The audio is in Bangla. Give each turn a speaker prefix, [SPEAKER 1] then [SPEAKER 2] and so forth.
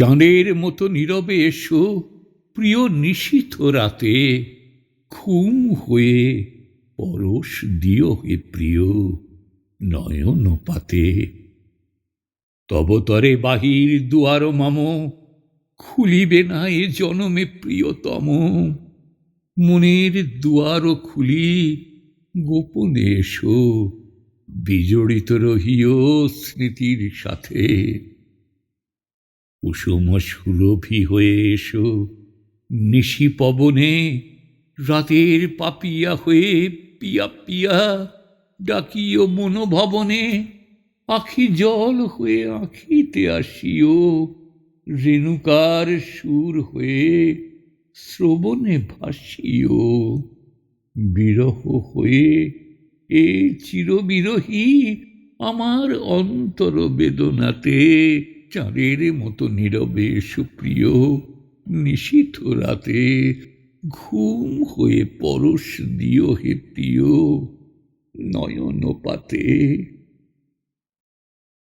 [SPEAKER 1] চাঁদের মতো নীরবে এসো, প্রিয় নিশীথ রাতে। ঘুম হয়ে পরশ দিও হে প্রিয় নয়ন পাতে। তবতরে বাহির দুয়ার মাম, খুলিবে না এ জনমে প্রিয়তম। মনের দুয়ার খুলি, গোপনে এসো, বিজড়িত রহিও স্মৃতির সাথে। কুসুম সুরভি হয়ে এসো। নিশি পবনে রাতের পাপিয়া হয়ে পিয়া পিয়া ডাকিও মনোভবনে। আখি জল হয়ে আখিতে আসিও। রেণুকার সুর হয়ে শ্রবণে ভাসিও। বিরহ হয়ে এ চিরবিরহী আমার অন্তর বেদনাতে চাঁদের মতো নীরবে সুপ্রিয় নিশীথ রাতে ঘুম হয়ে পরশ দিও হে প্রিয় নয়ন পাতে